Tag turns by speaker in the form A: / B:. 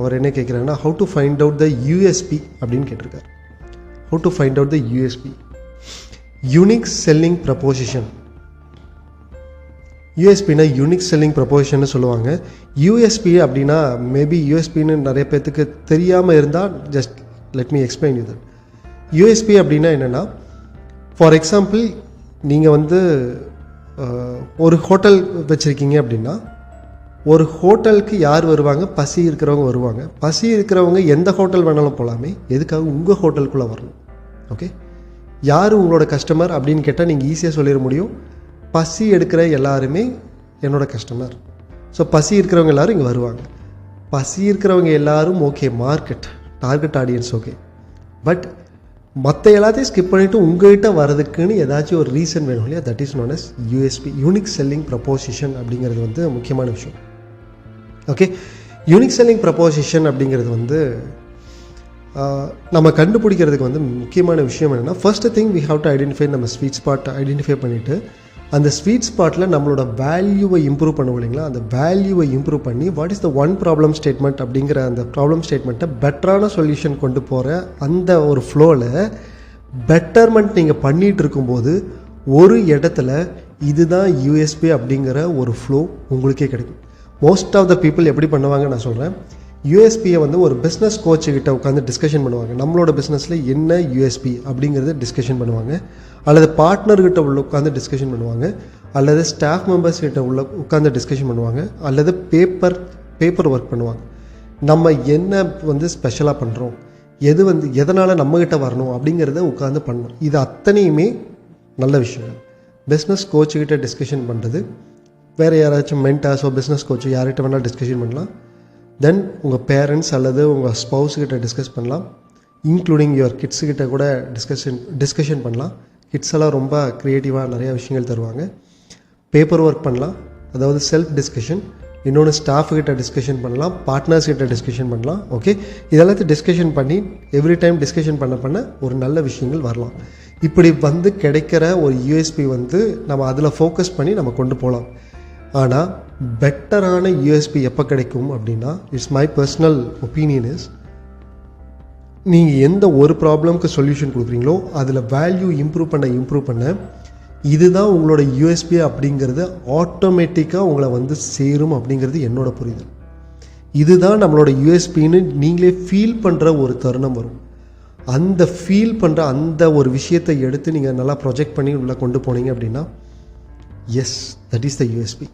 A: அவர் என்ன கேட்குறாருன்னா how to find out the USP அப்படின்னு கேட்டிருக்காரு. How to find out the USP unique selling proposition யூஎஸ்பினா unique selling proposition சொல்லுவாங்க. USB அப்படின்னா maybe யூஎஸ்பின்னு நிறைய பேர்த்துக்கு தெரியாமல் இருந்தால் ஜஸ்ட் லெட் மீ எக்ஸ்பிளைன் இது யூஎஸ்பி அப்படின்னா என்னென்னா ஃபார் எக்ஸாம்பிள் நீங்கள் வந்து ஒரு ஹோட்டல் வச்சுருக்கீங்க அப்படின்னா ஒரு ஹோட்டலுக்கு யார் வருவாங்க? பசி இருக்கிறவங்க வருவாங்க. பசி இருக்கிறவங்க எந்த ஹோட்டல் வேணாலும் போகலாமே எதுக்காக உங்கள் ஹோட்டலுக்குள்ளே வரணும்? ஓகே யார் உங்களோட கஸ்டமர் அப்படின்னு கேட்டால் நீங்கள் ஈஸியாக சொல்லிட முடியும். பசி எடுக்கிற எல்லாருமே என்னோட கஸ்டமர் ஸோ பசி இருக்கிறவங்க எல்லாரும் இங்கே வருவாங்க. பசி இருக்கிறவங்க எல்லாரும் okay market target audience okay but மற்ற எல்லாத்தையும் ஸ்கிப் பண்ணிவிட்டு உங்கள்கிட்ட வரதுக்குன்னு ஏதாச்சும் ஒரு ரீசன் வேணும் இல்லையா? That is known as USP unique selling proposition அப்படிங்கிறது வந்து முக்கியமான விஷயம். ஓகே யூனிக் செல்லிங் ப்ரப்போசிஷன் அப்படிங்கிறது வந்து நம்ம கண்டுபிடிக்கிறதுக்கு வந்து முக்கியமான விஷயம் என்னென்னா first thing we have to identify நம்ம ஸ்வீட் ஸ்பாட் ஐடென்டிஃபை பண்ணிவிட்டு அந்த ஸ்வீட் ஸ்பாட்டில் நம்மளோட வேல்யூவை இம்ப்ரூவ் பண்ணுவோம் இல்லைங்களா? அந்த வேல்யூவை இம்ப்ரூவ் பண்ணி what is the one problem statement அப்படிங்கிற அந்த ப்ராப்ளம் ஸ்டேட்மெண்ட்டை பெட்டரான சொல்யூஷன் கொண்டு போகிற அந்த ஒரு ஃப்ளோவில் பெட்டர்மெண்ட் நீங்கள் பண்ணிகிட்டு இருக்கும்போது ஒரு இடத்துல இதுதான் யூஎஸ்பி அப்படிங்கிற ஒரு ஃப்ளோ உங்களுக்கே கிடைக்கும். மோஸ்ட் ஆஃப் த பீப்புள் எப்படி பண்ணுவாங்க நான் சொல்கிறேன் யூஎஸ்பியை வந்து ஒரு பிஸ்னஸ் கோச்சுக்கிட்ட உட்காந்து டிஸ்கஷன் பண்ணுவாங்க. நம்மளோட பிஸ்னஸில் என்ன யூஎஸ்பி அப்படிங்கிறத டிஸ்கஷன் பண்ணுவாங்க. அல்லது பார்ட்னர்கிட்ட உள்ள உட்காந்து டிஸ்கஷன் பண்ணுவாங்க. அல்லது ஸ்டாஃப் மெம்பர்ஸ் கிட்ட உள்ள உட்காந்து டிஸ்கஷன் பண்ணுவாங்க. அல்லது பேப்பர் பேப்பர் ஒர்க் பண்ணுவாங்க. நம்ம என்ன வந்து ஸ்பெஷலாக பண்ணுறோம் எது வந்து எதனால் நம்மக்கிட்ட வரணும் அப்படிங்கிறத உட்காந்து பண்ணணும். இது அத்தனையுமே நல்ல விஷயம். பிஸ்னஸ் கோச்சுக்கிட்ட டிஸ்கஷன் பண்ணுறது வேறு யாராச்சும் மென்டாஸோ பிஸ்னஸ் கோச்சோ யார்கிட்ட வேணால் டிஸ்கஷன் பண்ணலாம். தென் உங்கள் பேரண்ட்ஸ் அல்லது உங்கள் ஸ்பவுஸ்கிட்ட டிஸ்கஸ் பண்ணலாம். இன்க்ளூடிங் யுவர் கிட்ஸுக்கிட்ட கூட டிஸ்கஷன் டிஸ்கஷன் பண்ணலாம். கிட்ஸ் எல்லாம் ரொம்ப க்ரியேட்டிவாக நிறையா விஷயங்கள் தருவாங்க. பேப்பர் ஒர்க் பண்ணலாம். அதாவது செல்ஃப் டிஸ்கஷன் இன்னொன்று ஸ்டாஃப்கிட்ட டிஸ்கஷன் பண்ணலாம். பார்ட்னர்ஸ் கிட்ட டிஸ்கஷன் பண்ணலாம். ஓகே இதெல்லாத்தையும் டிஸ்கஷன் பண்ணி எவ்ரி டைம் டிஸ்கஷன் பண்ண பண்ண ஒரு நல்ல விஷயங்கள் வரலாம். இப்படி வந்து கிடைக்கிற ஒரு யூஎஸ்பி வந்து நம்ம அதில் ஃபோக்கஸ் பண்ணி நம்ம கொண்டு போகலாம். ஆனால் பெட்டரான யூஎஸ்பி எப்போ கிடைக்கும் அப்படின்னா it's my personal opinion is நீங்கள் எந்த ஒரு ப்ராப்ளம்க்கு சொல்யூஷன் கொடுக்குறீங்களோ அதில் வேல்யூ இம்ப்ரூவ் பண்ண இம்ப்ரூவ் பண்ண இதுதான் உங்களோட யூஎஸ்பி அப்படிங்கிறது ஆட்டோமேட்டிக்காக உங்களை வந்து சேரும் அப்படிங்கிறது என்னோட புரிதல். இதுதான் நம்மளோட யூஎஸ்பின்னு நீங்களே ஃபீல் பண்ணுற ஒரு தருணம் வரும். அந்த ஃபீல் பண்ணுற அந்த ஒரு விஷயத்தை எடுத்து நீங்கள் நல்லா ப்ரொஜெக்ட் பண்ணி உள்ளே கொண்டு போனீங்க அப்படின்னா yes that is the USP